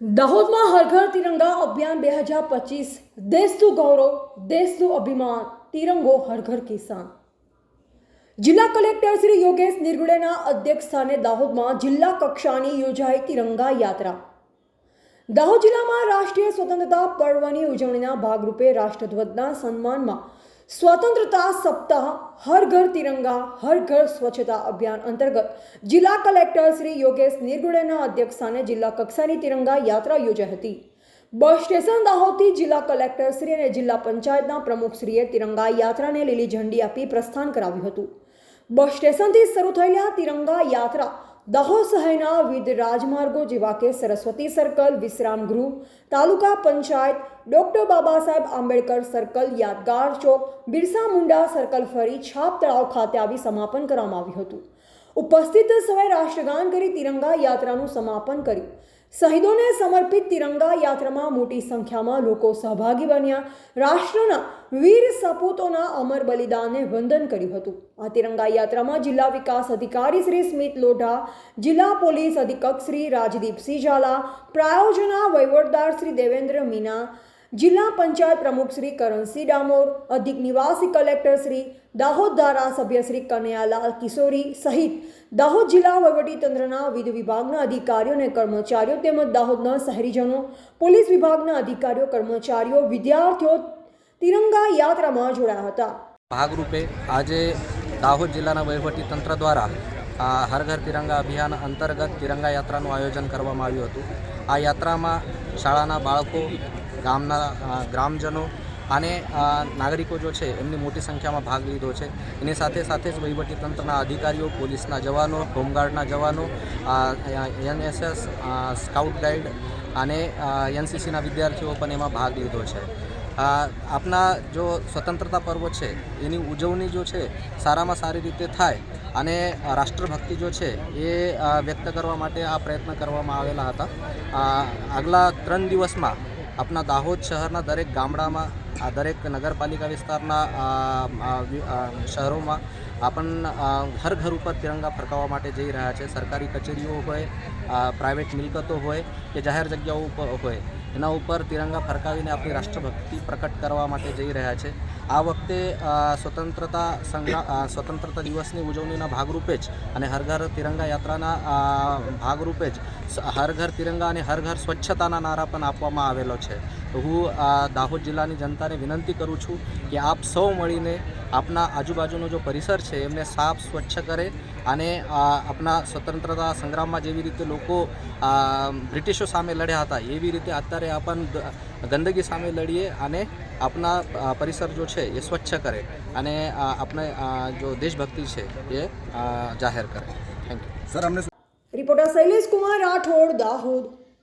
દાહોદમાં હર ઘર તિરંગા અભિયાન બે હજાર પચીસ. દેશનું ગૌરવ, દેશનું અભિમાન, તિરંગો હર કિસાન. જિલ્લા કલેક્ટર શ્રી યોગેશ નિર્ગુડેના અધ્યક્ષસ્થાને દાહોદમાં જિલ્લા કક્ષાની યોજાઈ તિરંગા યાત્રા. દાહોદ જિલ્લામાં રાષ્ટ્રીય સ્વતંત્રતા પર્વની ઉજવણીના ભાગરૂપે રાષ્ટ્રધ્વજના સન્માનમાં સ્વતંત્રતા સપ્તાહ, હર ઘર તિરંગા, હર ઘર સ્વચ્છતા અભિયાન અંતર્ગત જિલ્લા કલેક્ટર શ્રી યોગેશ નિર્ગુડેના અધ્યક્ષસ્થાને જિલ્લા કક્ષાની તિરંગા યાત્રા યોજાઈ હતી. બસ સ્ટેશન દાહોદથી જિલ્લા કલેક્ટર શ્રી અને જિલ્લા પંચાયતના પ્રમુખશ્રીએ તિરંગા યાત્રાને લીલી ઝંડી આપી પ્રસ્થાન કરાવ્યું હતું. બસ સ્ટેશનથી શરૂ થયેલી આ તિરંગા યાત્રા દાહોદ શહેરના વિવિધ રાજમાર્ગો જેવા કે સરસ્વતી સર્કલ, વિશ્રામ ગૃહ, તાલુકા પંચાયત, ડોક્ટર બાબા સાહેબ આંબેડકર સર્કલ, યાદગાર ચોક, બિરસા મુંડા સર્કલ ફરી છાપ તળાવ ખાતે આવી સમાપન કરવામાં આવ્યું હતું. ઉપસ્થિત સૌએ રાષ્ટ્રગાન કરી તિરંગા યાત્રાનું સમાપન કર્યું. શહીદોને સમર્પિત તિરંગા યાત્રામાં મોટી સંખ્યામાં લોકો સહભાગી બન્યા. રાષ્ટ્રના વીર સપૂતોના અમર બલિદાનને વંદન કર્યું હતું. આ તિરંગા યાત્રામાં જિલ્લા વિકાસ અધિકારી શ્રી સ્મિત લોઢા, જિલ્લા પોલીસ અધિક્ષક શ્રી રાજદીપસિંહ ઝાલા, પ્રાયોજના વહીવટદાર શ્રી દેવેન્દ્ર મીના જિલ્લા પંચાયત પ્રમુખ શ્રી કરણસિંહ ડામોર, અધિક નિવાસી કલેક્ટર શ્રી દાહોદ ધારાસભ્ય શ્રી કનૈયાલાલ કિશોરી સહિત દાહોદ જિલ્લા વહીવટીતંત્રના વિવિધ વિભાગના અધિકારીઓ અને કર્મચારીઓ તેમજ દાહોદના શહેરીજનો, પોલીસ વિભાગના અધિકારીઓ, કર્મચારીઓ, વિદ્યાર્થીઓ તિરંગા યાત્રામાં જોડાયા હતા. ભાગરૂપે આજે દાહોદ જિલ્લાના વહીવટી તંત્ર દ્વારા આ હર ઘર તિરંગા અભિયાન અંતર્ગત તિરંગા યાત્રાનું આયોજન કરવામાં આવ્યું હતું. આ યાત્રામાં શાળાના બાળકો ગામના ગ્રામજનો અને નાગરિકો જો છે, એમની મોટી સંખ્યામાં ભાગ લીધો છે. એની સાથે સાથે જ વહીવટી તંત્રના અધિકારીઓ, પોલીસના જવાનો, હોમગાર્ડના જવાનો એનએસએસ સ્કાઉટ ગાઈડ અને એનસીસીના વિદ્યાર્થીઓ પણ એમાં ભાગ લીધો છે. આપના જો સ્વતંત્રતા પર્વ છે, એની ઉજવણી જો છે, સારામાં સારી રીતે થાય અને રાષ્ટ્રભક્તિ જો છે, એ વ્યક્ત કરવા માટે આ પ્રયત્ન કરવામાં આવેલા હતા. આગલા ત્રણ દિવસમાં આપણા દાહોદ શહેરના દરેક ગામડામાં, આ દરેક નગરપાલિકા વિસ્તારના શહેરોમાં આપણ હર ઘર ઉપર તિરંગા ફરકાવવા માટે જઈ રહ્યા છે. સરકારી કચેરીઓ હોય પ્રાઇવેટ મિલકતો હોય કે જાહેર જગ્યાઓ ઉપર હોય. એના ઉપર તિરંગા ફરકાવીને આપણી રાષ્ટ્રભક્તિ પ્રકટ કરવા માટે જઈ રહ્યા છે. આ વખતે સ્વતંત્રતા સંગ્રા સ્વતંત્રતા દિવસની ઉજવણીના ભાગરૂપે જ અને હર ઘર તિરંગા યાત્રાના ભાગરૂપે જ હર ઘર તિરંગા અને હર ઘર સ્વચ્છતાના નારા પણ આપવામાં આવેલો છે. તો હું દાહોદ જિલ્લાની જનતાને વિનંતી કરું છું કે આપ સૌ મળીને આપના આજુબાજુનો જો પરિસર છે, એમને સાફ સ્વચ્છ કરે અને આપના સ્વતંત્રતા સંગ્રામમાં જેવી રીતે લોકો બ્રિટિશો સામે લડ્યા હતા, એવી રીતે અત્યારે આપણ ગંદકી સામે લડીએ અને આપણા પરિસર જો છે એ સ્વચ્છ કરે અને આપણે જો દેશભક્તિ છે એ જાહેર કરે. થેન્ક યુ સર, અમને રિપોર્ટર શૈલેષ કુમાર રાઠોડ, દાહોદ.